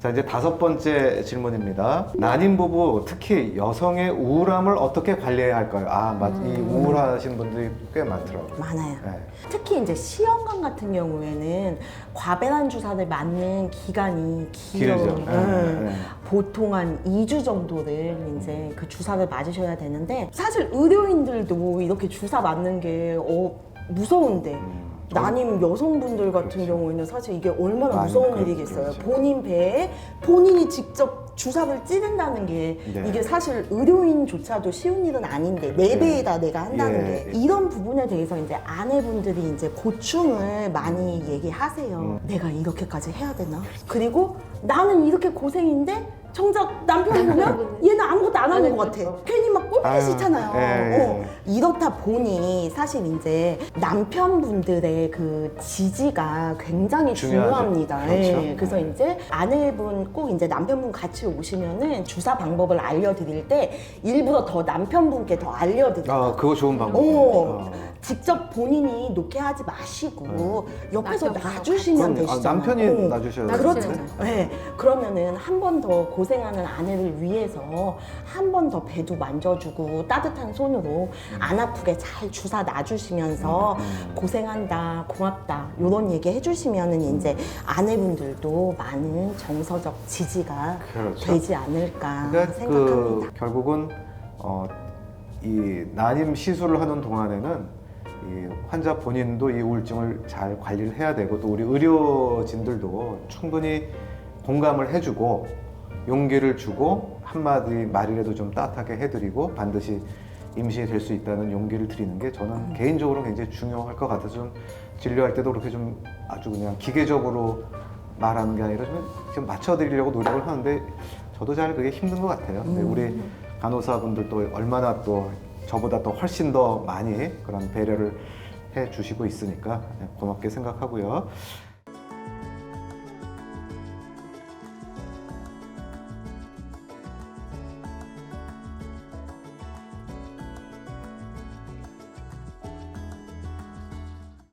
자 이제 다섯 번째 질문입니다. 난임 부부 특히 여성의 우울함을 어떻게 관리해야 할까요? 아, 맞, 이 우울하신 분들이 꽤 많더라고요. 많아요. 네. 특히 이제 시험관 같은 경우에는 과배란 주사를 맞는 기간이 길어요. 길죠. 네, 음. 네. 보통 한 2주 정도를 이제 그 주사를 맞으셔야 되는데 사실 의료인들도 이렇게 주사 맞는 게 어, 무서운데 음. 난임 여성분들 같은 그렇죠. 경우에는 사실 이게 얼마나 많이 무서운 그렇- 일이겠어요. 그렇죠. 본인 배에 본인이 직접 주사를 찌른다는 게 네. 이게 사실 의료인조차도 쉬운 일은 아닌데 내 예. 배에다 내가 한다는 예. 게 이런 부분에 대해서 이제 아내분들이 이제 고충을 많이 얘기하세요. 음. 내가 이렇게까지 해야 되나? 그리고 나는 이렇게 고생인데 정작 남편 보면 얘는 아무것도 안 하는 것 같아. 괜히 막 꼴보기 아유, 싫잖아요. 예. 어. 이렇다 보니 사실 이제 남편분들의 그 지지가 굉장히 중요하죠. 중요합니다. 그렇죠. 예. 그래서 이제 아내분 꼭 이제 남편분 같이 오시면은 주사 방법을 알려드릴 때 일부러 더 남편분께 더 알려드려요. 아, 그거 좋은 방법. 오, 아. 직접 본인이 놓게 하지 마시고 옆에서 남편분하고 놔주시면 그럼요. 아, 되시잖아요. 남편이 어. 놔주셔야 그렇죠. 되는데. 네. 그러면은 한 번 더 고생하는 아내를 위해서 한 번 더 배도 만져주고 따뜻한 손으로 안 아프게 잘 주사 놔주시면서 음. 고생한다, 고맙다 이런 얘기 해주시면은 이제 아내분들도 많은 정서적 지지가 그렇죠. 되지 않을까 그러니까 생각합니다. 그 결국은 어, 이 난임 시술을 하는 동안에는 이 환자 본인도 이 우울증을 잘 관리를 해야 되고 또 우리 의료진들도 충분히 공감을 해주고 용기를 주고 한마디 말이라도 좀 따뜻하게 해드리고 반드시 임신이 될수 있다는 용기를 드리는 게 저는 개인적으로 굉장히 중요할 것 같아서 좀 진료할 때도 그렇게 좀 아주 그냥 기계적으로 말하는 게 아니라 좀, 좀 맞춰드리려고 노력을 하는데 저도 잘 그게 힘든 것 같아요. 근데 우리 간호사분들도 얼마나 또 저보다 또 훨씬 더 많이 그런 배려를 해 주시고 있으니까 고맙게 생각하고요.